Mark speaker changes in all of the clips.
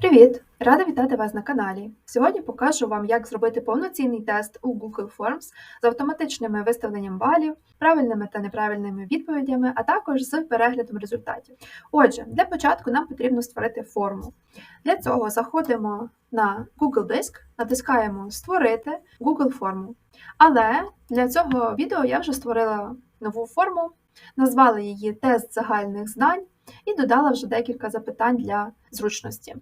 Speaker 1: Привіт! Рада вітати вас на каналі. Сьогодні покажу вам, як зробити повноцінний тест у Google Forms з автоматичними виставленням балів, правильними та неправильними відповідями, а також з переглядом результатів. Отже, для початку нам потрібно створити форму. Для цього заходимо на Google Диск, натискаємо Створити Google форму. Але для цього відео я вже створила нову форму, назвала її Тест загальних знань і додала вже декілька запитань для зручності.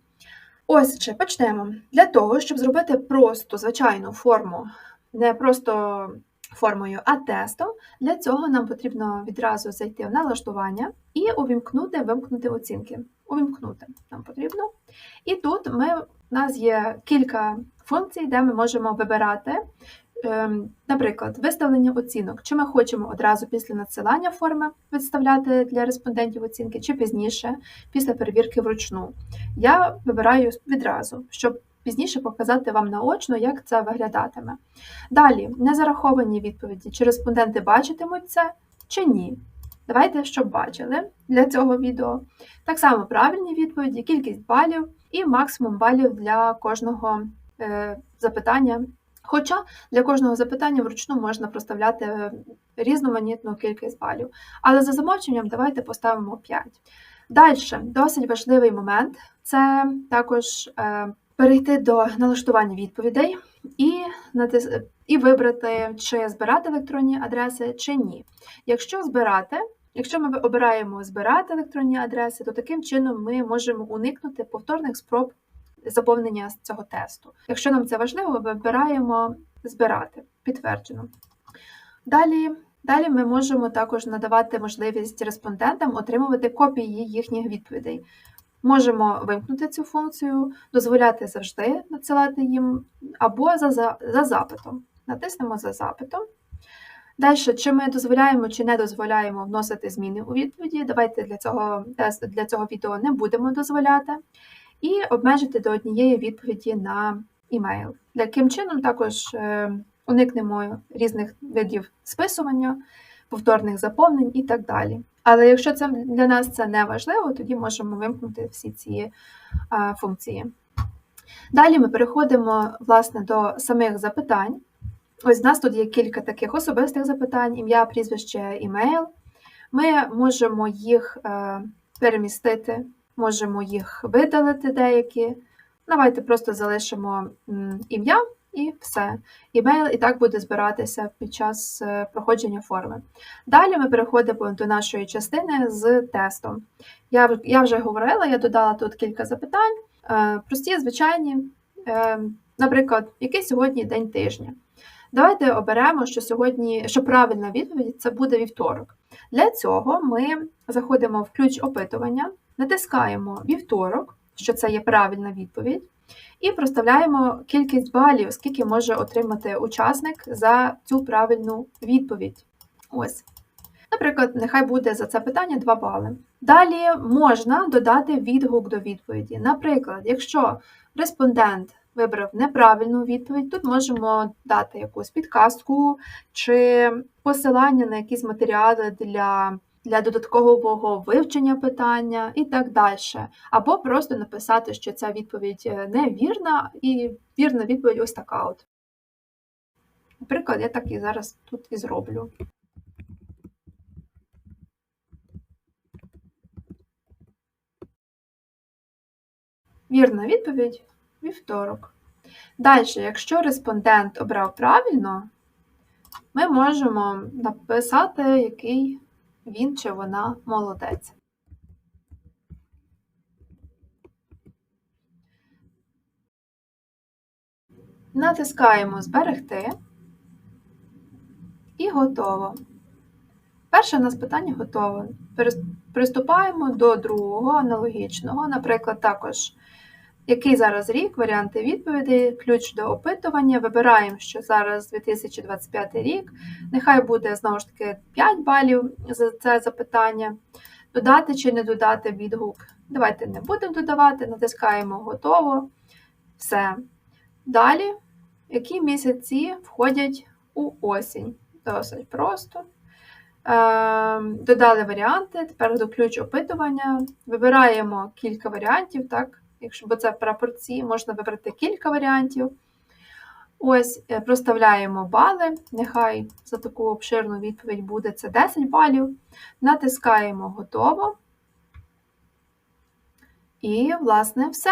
Speaker 1: Ось чи почнемо. Для того, щоб зробити просто звичайну форму, не просто формою, а тестом, для цього нам потрібно відразу зайти в налаштування і увімкнути, вимкнути оцінки. Увімкнути нам потрібно. І тут ми, у нас є кілька функцій, де ми можемо вибирати наприклад, виставлення оцінок. Чи ми хочемо одразу після надсилання форми відставляти для респондентів оцінки, чи пізніше, після перевірки вручну. Я вибираю відразу, щоб пізніше показати вам наочно, як це виглядатиме. Далі, незараховані відповіді, чи респонденти бачитимуть це, чи ні. Давайте, щоб бачили для цього відео. Так само правильні відповіді, кількість балів і максимум балів для кожного е, запитання. Хоча для кожного запитання вручну можна проставляти е, різноманітну кількість балів. Але за замовченням давайте поставимо 5. Далі, досить важливий момент це також е, перейти до налаштування відповідей і натис... і вибрати, чи збирати електронні адреси, чи ні. Якщо збирати, якщо ми обираємо збирати електронні адреси, то таким чином ми можемо уникнути повторних спроб заповнення цього тесту. Якщо нам це важливо, вибираємо збирати підтверджено. Далі далі ми можемо також надавати можливість респондентам отримувати копії їхніх відповідей. Можемо вимкнути цю функцію, дозволяти завжди надсилати їм або за, за, за запитом. Натиснемо за запитом. Далі, чи ми дозволяємо чи не дозволяємо вносити зміни у відповіді. Давайте для цього для цього відео не будемо дозволяти і обмежити до однієї відповіді на імейл. Таким чином, також е, уникнемо різних видів списування, повторних заповнень і так далі. Але якщо це для нас це не важливо, тоді можемо вимкнути всі ці функції. Далі ми переходимо власне, до самих запитань. Ось у нас тут є кілька таких особистих запитань: ім'я, прізвище, імейл. Ми можемо їх е, перемістити можемо їх видалити деякі. Давайте просто залишимо ім'я і все. Імейл і так буде збиратися під час е, проходження форми. Dалі ми переходимо до нашої частини з тестом. Я я вже говорила, я додала тут кілька запитань. Е, прості, звичайні, е, наприклад, який сьогодні день тижня. Давайте оберемо, що сьогодні, що правильна відповідь це буде вівторок. Для цього ми заходимо в ключ опитування. Натискаємо вівторок, що це є правильна відповідь, і проставляємо кількість балів, скільки може отримати учасник за цю правильну відповідь. Ось. Наприклад, нехай буде за це питання 2 бали. Далі можна додати відгук до відповіді. Наприклад, якщо респондент вибрав неправильну відповідь, тут можемо дати якусь підказку чи посилання на якісь матеріали для для додаткового вивчення питання і так далі. Або просто написати, що ця відповідь е, невірна, і вірна відповідь ось така от. Наприклад, я так і зараз тут і зроблю. Вірна відповідь вівторок. Далі, якщо респондент обрав правильно, ми можемо написати, який він чи вона молодець. Натискаємо Зберегти і готово. Перше у нас питання готове. Приступаємо до другого аналогічного, наприклад, також який зараз рік, варіанти відповідей, ключ до опитування. Вибираємо, що зараз 2025 рік. Нехай буде знову ж таки 5 балів за це запитання. Додати чи не додати відгук. Давайте не будемо додавати, натискаємо готово. Все. Далі, які місяці входять у осінь. Досить просто. Ем, додали варіанти, тепер до ключ опитування. Вибираємо кілька варіантів, так, якщо бо це прапорці, можна вибрати кілька варіантів. Ось, е, проставляємо бали. Нехай за таку обширну відповідь буде це 10 балів. Натискаємо готово. І, власне, все.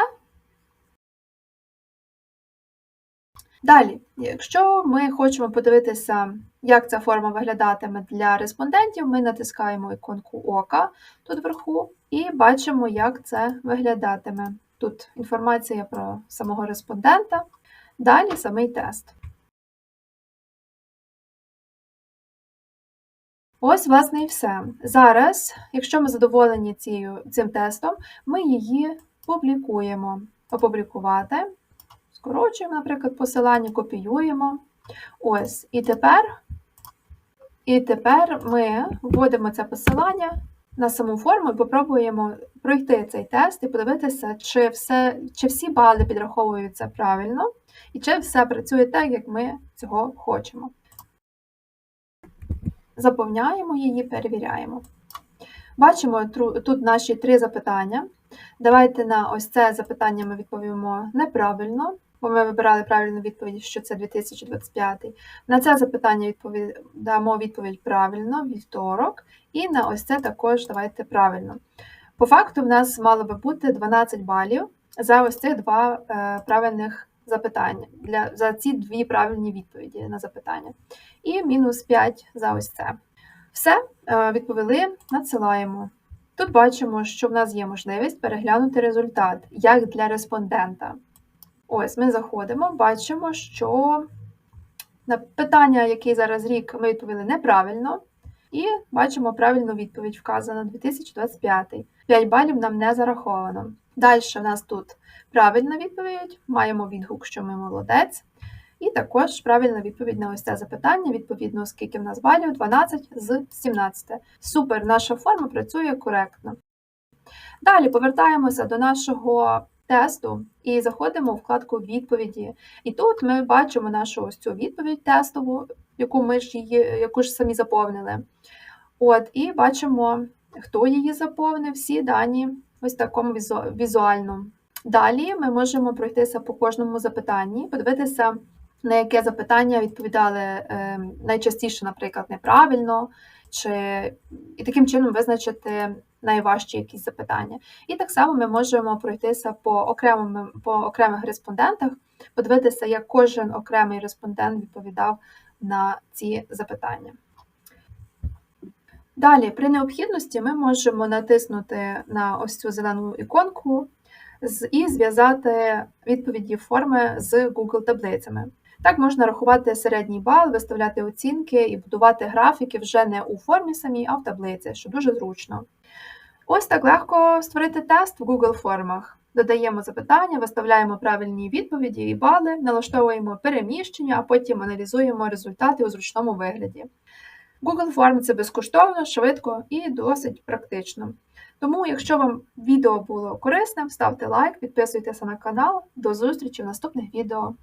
Speaker 1: Далі, якщо ми хочемо подивитися, як ця форма виглядатиме для респондентів, ми натискаємо іконку ока тут вверху і бачимо, як це виглядатиме. Тут інформація про самого респондента, далі самий тест. Ось, власне, і все. Зараз, якщо ми задоволені цією, цим тестом, ми її публікуємо. Опублікувати. Скорочуємо, наприклад, посилання, копіюємо. Ось. І тепер, і тепер ми вводимо це посилання на саму форму і попробуємо пройти цей тест і подивитися, чи, все, чи всі бали підраховуються правильно, і чи все працює так, як ми цього хочемо. Заповняємо її, перевіряємо. Бачимо тут наші три запитання. Давайте на ось це запитання ми відповімо неправильно, бо ми вибирали правильну відповідь, що це 2025. На це запитання дамо відповідь правильно, вівторок, і на ось це також давайте правильно. По факту, в нас мало би бути 12 балів за ось цих два е, правильних запитання, для, за ці дві правильні відповіді на запитання. І мінус 5 за ось це. Все, е, відповіли, надсилаємо. Тут бачимо, що в нас є можливість переглянути результат, як для респондента. Ось, ми заходимо, бачимо, що на питання, який зараз рік, ми відповіли неправильно. І бачимо правильну відповідь вказана 2025. 5 балів нам не зараховано. Далі в нас тут правильна відповідь, маємо відгук, що ми молодець. І також правильна відповідь на ось це запитання, відповідно, скільки в нас балів 12 з 17. Супер, наша форма працює коректно. Далі повертаємося до нашого тесту і заходимо у вкладку відповіді. І тут ми бачимо нашу ось цю відповідь тестову, яку ми ж її, яку ж самі заповнили. От, І бачимо, хто її заповнив, всі дані ось такому візуальному. Далі ми можемо пройтися по кожному запитанні, подивитися, на яке запитання відповідали е, найчастіше, наприклад, неправильно, чи і таким чином визначити найважчі якісь запитання. І так само ми можемо пройтися по окремим, по окремих респондентах, подивитися, як кожен окремий респондент відповідав на ці запитання. Далі, при необхідності, ми можемо натиснути на ось цю зелену іконку і зв'язати відповіді форми з Google таблицями. Так можна рахувати середній бал, виставляти оцінки і будувати графіки вже не у формі самій, а в таблиці, що дуже зручно. Ось так легко створити тест в Google формах. Додаємо запитання, виставляємо правильні відповіді і бали, налаштовуємо переміщення, а потім аналізуємо результати у зручному вигляді. Google Form це безкоштовно, швидко і досить практично. Тому, якщо вам відео було корисним, ставте лайк, підписуйтеся на канал. До зустрічі в наступних відео.